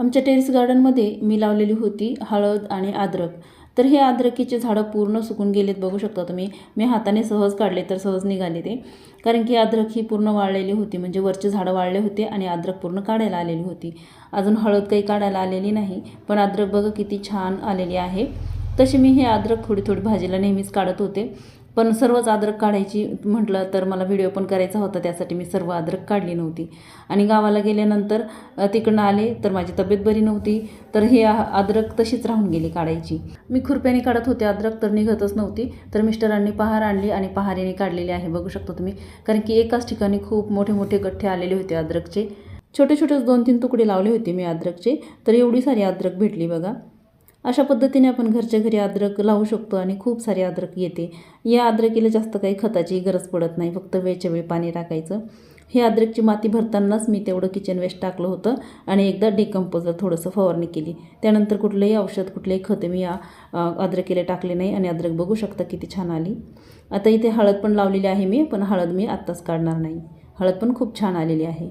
आमच्या टेरेस गार्डनमध्ये मी लावलेली होती हळद आणि अद्रक. तर हे अद्रकीचे झाडं पूर्ण सुकून गेलेत बघू शकता तुम्ही. मी हाताने सहज काढले तर सहज निघाले ते. कारण की अद्रक ही पूर्ण वाळलेली होती म्हणजे वरचे झाडं वाळले होते आणि अद्रक पूर्ण काढायला आलेली होती. अजून हळद काही काढायला आलेली नाही पण अद्रक बघा किती छान आलेली आहे. तशी मी हे अद्रक थोडी थोडी भाजीला नेहमीच काढत होते. पण सर्वच अद्रक काढायची म्हटलं तर मला व्हिडिओ पण करायचा होता त्यासाठी मी सर्व अद्रक काढली नव्हती. आणि गावाला गेल्यानंतर तिकडनं आले तर माझी तब्येत बरी नव्हती तर हे अद्रक तशीच राहून गेली काढायची. मी खुरप्याने काढत होते अद्रक तर निघतच नव्हती. तर मिस्टरांनी पहार आणली आणि पहारीने काढलेली आहे बघू शकता तुम्ही. कारण की एकाच ठिकाणी खूप मोठे मोठे गठ्ठे आलेले होते अद्रकचे छोटे छोटेच दोन तीन तुकडे लावले होते मी अद्रकचे तर एवढी सारी अद्रक भेटली बघा. अशा पद्धतीने आपण घरच्या घरी अद्रक लावू शकतो आणि खूप सारी अद्रक येते. या अद्रकीला जास्त काही खताची गरज पडत नाही फक्त वेळच्या वेळी पाणी टाकायचं. हे अद्रकची माती भरतानाच मी तेवढं किचन वेस्ट टाकलं होतं आणि एकदा डिकम्पोजर थोडंसं फवारणी केली. त्यानंतर कुठलंही औषध कुठलेही खत मी या अद्रकीला टाकले नाही आणि अद्रक बघू शकता किती छान आली. आता इथे हळद पण लावलेली आहे मी पण हळद मी आत्ताच काढणार नाही. हळद पण खूप छान आलेली आहे.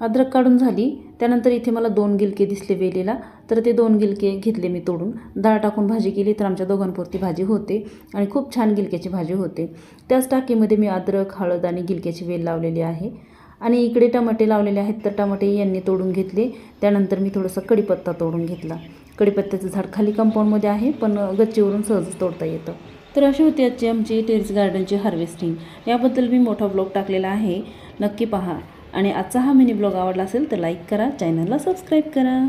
अद्रक काढून झाली. त्यानंतर इथे मला दोन गिलके दिसले वेलीला. तर ते दोन गिलके घेतले मी तोडून. डाळ टाकून भाजी केली तर आमच्या दोघांपुरती भाजी होते आणि खूप छान गिलक्याची भाजी होते. त्याच टाकीमध्ये मी अद्रक हळद आणि गिलक्याची वेल लावलेली आहे. आणि इकडे टमाटे लावलेले आहेत तर टमाटे यांनी तोडून घेतले. त्यानंतर मी थोडंसं कढीपत्ता तोडून घेतला. कढीपत्त्याचं झाड खाली कंपाऊंडमध्ये आहे पण गच्चीवरून सहजच तोडता येतं. तर अशी होती आजची आमची टेरेस गार्डनची हार्वेस्टिंग याबद्दल मी मोठा ब्लॉग टाकलेला आहे. नक्की पहा. आणि आजचा हा मिनी ब्लॉग आवडला असेल तर लाईक करा चॅनलला सबस्क्राईब करा.